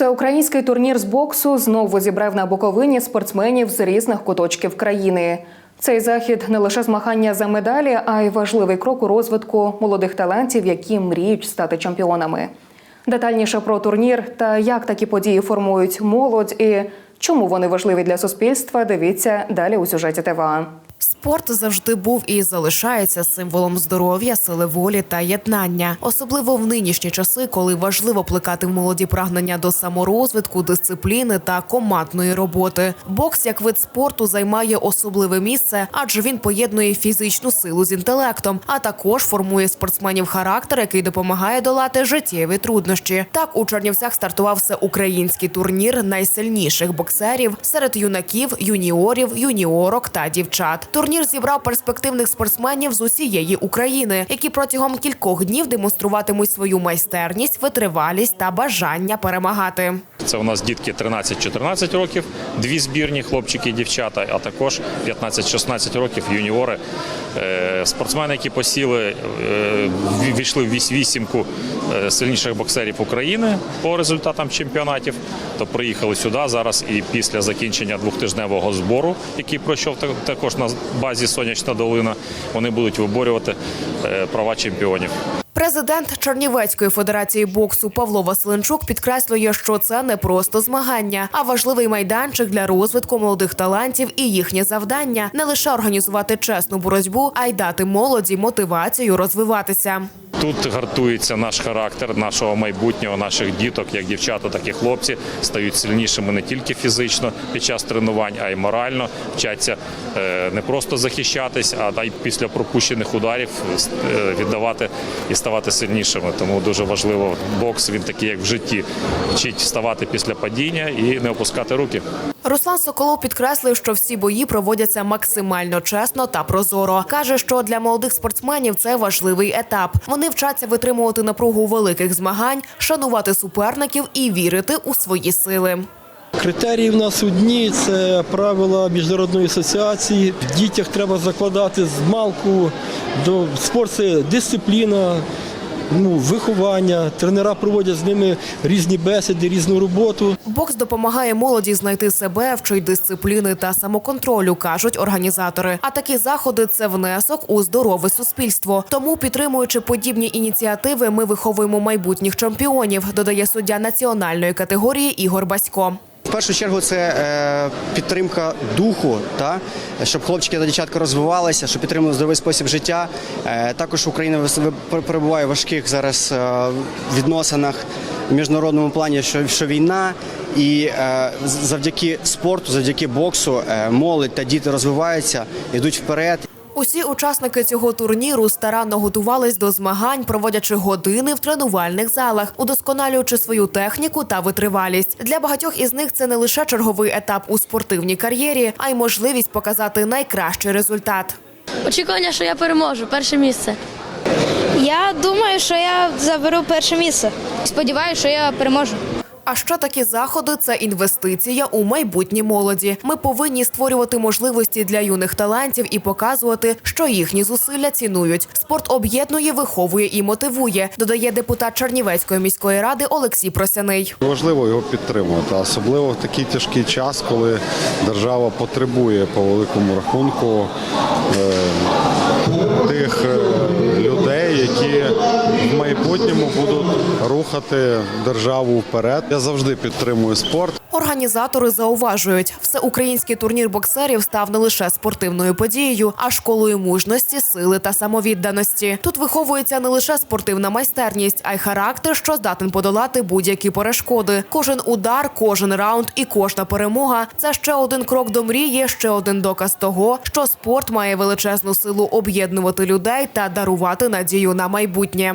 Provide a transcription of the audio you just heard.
Всеукраїнський турнір з боксу знову зібрав на Буковині спортсменів з різних куточків країни. Цей захід не лише змагання за медалі, а й важливий крок у розвитку молодих талантів, які мріють стати чемпіонами. Детальніше про турнір та як такі події формують молодь і чому вони важливі для суспільства. Дивіться далі у сюжеті ТВА. Спорт завжди був і залишається символом здоров'я, сили волі та єднання, особливо в нинішні часи, коли важливо плекати в молоді прагнення до саморозвитку, дисципліни та командної роботи. Бокс як вид спорту займає особливе місце, адже він поєднує фізичну силу з інтелектом, а також формує спортсменів характер, який допомагає долати життєві труднощі. Так у Чернівцях стартував всеукраїнський турнір найсильніших боксерів серед юнаків, юніорів, юніорок та дівчат. Турнір зібрав перспективних спортсменів з усієї України, які протягом кількох днів демонструватимуть свою майстерність, витривалість та бажання перемагати. Це у нас дітки 13-14 років, дві збірні, хлопчики і дівчата, а також 15-16 років юніори. Е, Спортсмени, які посіли, е, війшли в вісімку е, сильніших боксерів України по результатам чемпіонатів, то приїхали сюди зараз і після закінчення двохтижневого збору, який пройшов та- також на базі Сонячна долина, вони будуть виборювати е, права чемпіонів. Президент Чернівецької федерації боксу Павло Василенчук підкреслює, що це не просто змагання, а важливий майданчик для розвитку молодих талантів і їхнє завдання не лише організувати чесну боротьбу, а й дати молоді мотивацію розвиватися. Тут гартується наш характер нашого майбутнього, наших діток, як дівчата, так і хлопці, стають сильнішими не тільки фізично під час тренувань, а й морально. Вчаться е, не просто захищатись, а й після пропущених ударів е, віддавати і ставати сильнішими. Тому дуже важливо бокс. Він такий, як в житті, вчить вставати після падіння і не опускати руки. Руслан Соколов підкреслив, що всі бої проводяться максимально чесно та прозоро. каже, що для молодих спортсменів це важливий етап. Вони вчаться витримувати напругу великих змагань, шанувати суперників і вірити у свої сили. Критерії в нас одні це правила міжнародної асоціації. В дітях треба закладати з малку до спорт це дисципліна, ну, виховання. Тренера проводять з ними різні бесіди, різну роботу. Бокс допомагає молоді знайти себе, вчить дисципліни та самоконтролю, кажуть організатори. А такі заходи це внесок у здорове суспільство. Тому, підтримуючи подібні ініціативи, ми виховуємо майбутніх чемпіонів, додає суддя національної категорії Ігор Басько. Першу чергу це е, підтримка духу, та щоб хлопчики та дівчатка розвивалися, щоб підтримували здоровий спосіб життя. Е, також Україна перебуває в важких зараз е, відносинах в міжнародному плані, що, що війна, і завдяки спорту, завдяки боксу, молодь та діти розвиваються, йдуть вперед. Усі учасники цього турніру старанно готувались до змагань, проводячи години в тренувальних залах, удосконалюючи свою техніку та витривалість. Для багатьох із них це не лише черговий етап у спортивній кар'єрі, а й можливість показати найкращий результат. Очікування, що я переможу, перше місце. Я думаю, що я заберу перше місце. Сподіваюся, що я переможу. А ще такі заходи це інвестиція у майбутнє молоді. Ми повинні створювати можливості для юних талантів і показувати, що їхні зусилля цінують. Спорт об'єднує, виховує і мотивує, додає депутат Чернівецької міської ради Олексій Просяний. Важливо його підтримувати, особливо в такий тяжкий час, коли держава потребує по великому рахунку е, тих е, людей, які в майбутньому будуть рухати державу вперед. Я завжди підтримую спорт. Організатори зауважують, всеукраїнський турнір боксерів став не лише спортивною подією, а школою мужності, сили та самовідданості. Тут виховується не лише спортивна майстерність, а й характер, що здатен подолати будь-які перешкоди. Кожен удар, кожен раунд і кожна перемога це ще один крок до мрії, ще один доказ того, що спорт має величезну силу об'єднувати людей та дарувати надію на майбутнє.